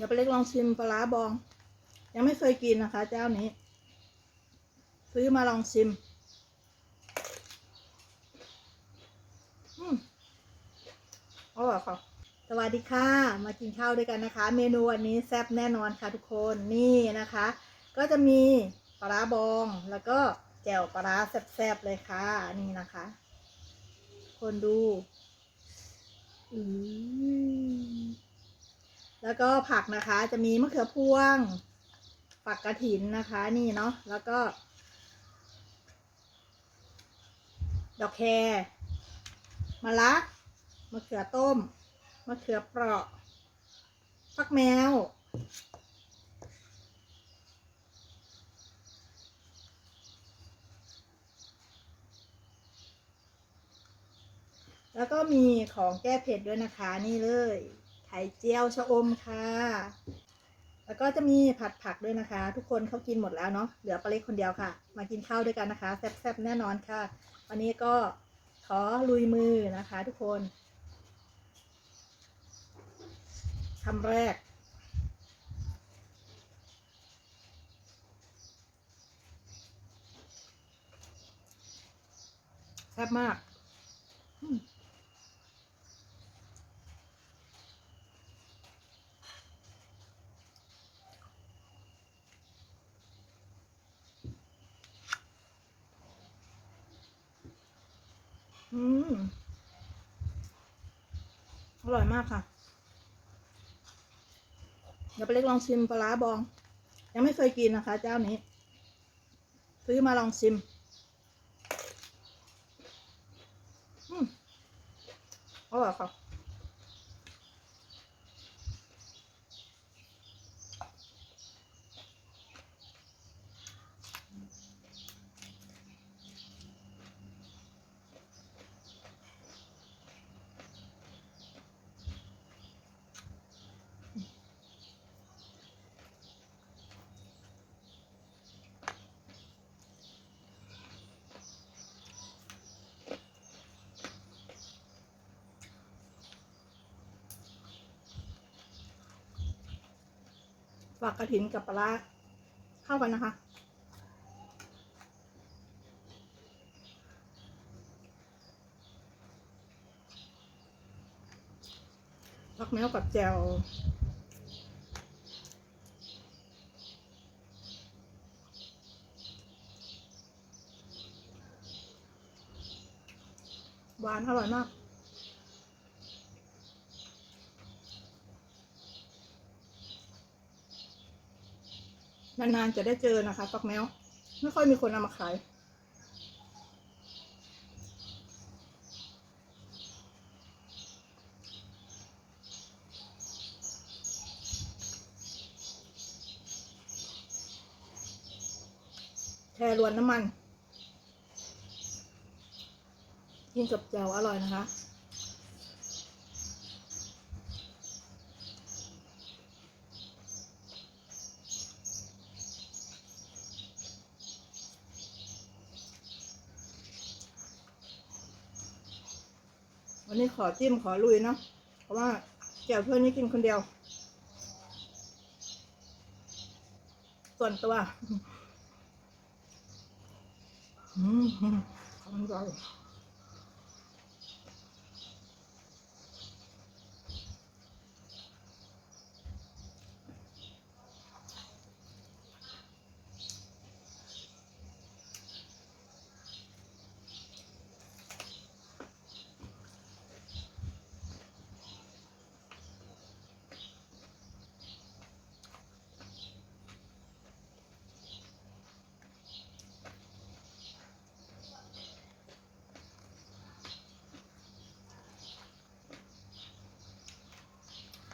ดี๋ยวไปเล็กลองชิมปลาบอง ยังไม่เคยกินนะคะ เจ้านี้ ซื้อมาลองชิมอืมอร่อยค่ะสวัสดีค่ะ มากินข้าวด้วยกันนะคะ เมนูวันนี้แซ่บแน่นอนค่ะทุกคนนี่นะคะ ก็จะมีปลาบองแล้วก็แจ่วปลาร้าแซ่บๆเลยค่ะนี่นะคะ คนดู อืม แล้วก็ผักนะคะจะมีมะเขือพวง ผักกระถินนะคะ นี่เนาะแล้วก็ ดอกแครมะระมะเขือต้มมะเขือเปราะฟักแมว แล้วก็มีของแก้เผ็ดด้วยนะคะนี่เลย ไข่เจียวชะอมค่ะ แล้วก็จะมีผัดผักด้วยนะคะ ทุกคนเขากินหมดแล้วเนาะเหลือปลาเล็กคนเดียวค่ะ มากินข้าวด้วยกันนะคะแซ่บๆแน่นอนค่ะ วันนี้ก็ขอลุยมือนะคะ ทุกคนคำแรกแซ่บมากอื อืม อร่อยมากค่ะ เดี๋ยวไปเล็กลองชิมปลาบอง ยังไม่เคยกินนะคะ เจ้านี้ ซื้อมาลองชิม อืม อร่อยค่ะ ฝากกระถินกับปลาร้าเข้ากันนะคะพักแมวกับแจวหวานอร่อยมาก นานๆจะได้เจอนะคะฟักแมว ไม่ค่อยมีคนเอามาขาย แค่รวนน้ำมัน กินกับแจ่วอร่อยนะคะ วันนี้ขอจิ้มขอลุยเนาะเพราะว่าแก้วเพื่อนนี่กินคนเดียว ส่วนตัวอืมอร่อย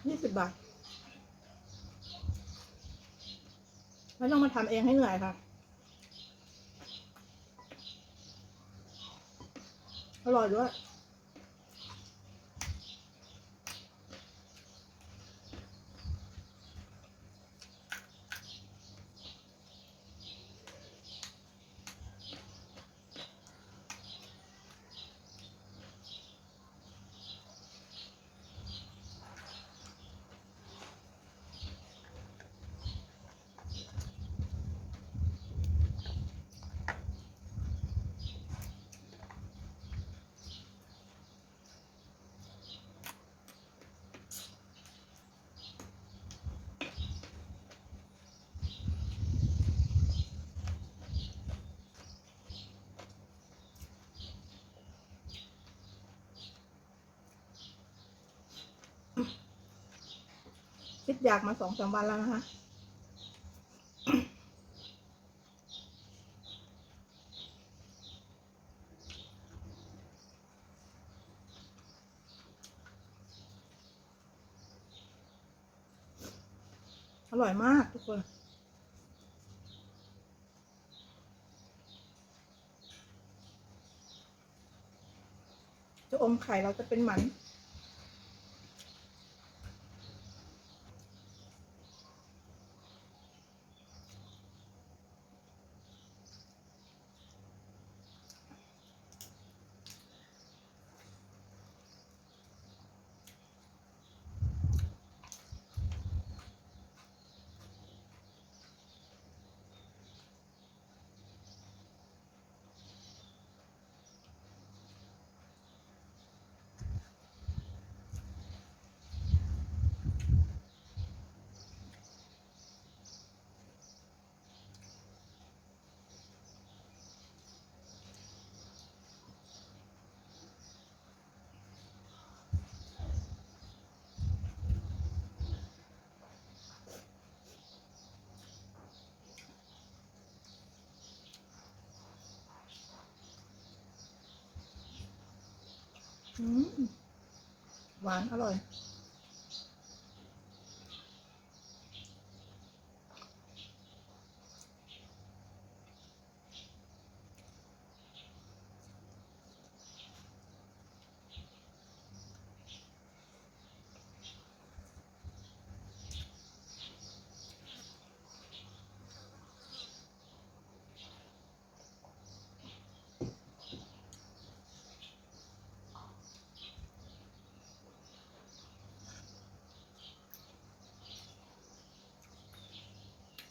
ยี่สิบบาท ไม่ต้องมาทำเองให้เหนื่อยค่ะ อร่อยด้วย คิดอยากมาสองสามวันแล้วนะคะอร่อยมากทุกคนจะอมไข่เราจะเป็นหมัน หวานอร่อย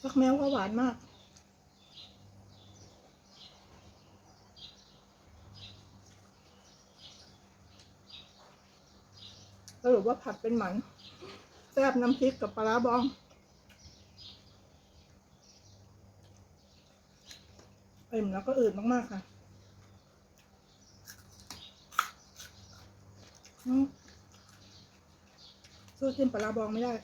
ฟักแมวก็หวานมาก สรุปว่าผัดเป็นหมันแซ่บน้ำพริกกับปลาบอง เอิ่มแล้วก็อืดมาก ๆ ค่ะสู้ชิมปลาบองไม่ได้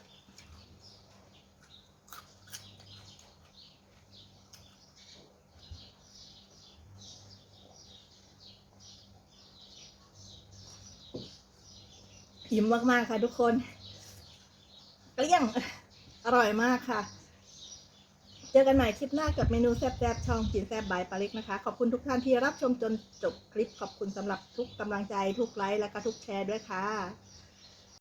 อิ่มมากๆค่ะทุกคนเกลี้ยงอร่อยมากค่ะ เจอกันใหม่คลิปหน้ากับเมนูแซ่บๆช่องกินแซ่บบายปาเล็กนะคะ ขอบคุณทุกท่านที่รับชมจนจบคลิปขอบคุณสำหรับทุกกำลังใจทุกไลค์และก็ทุกแชร์ด้วยค่ะ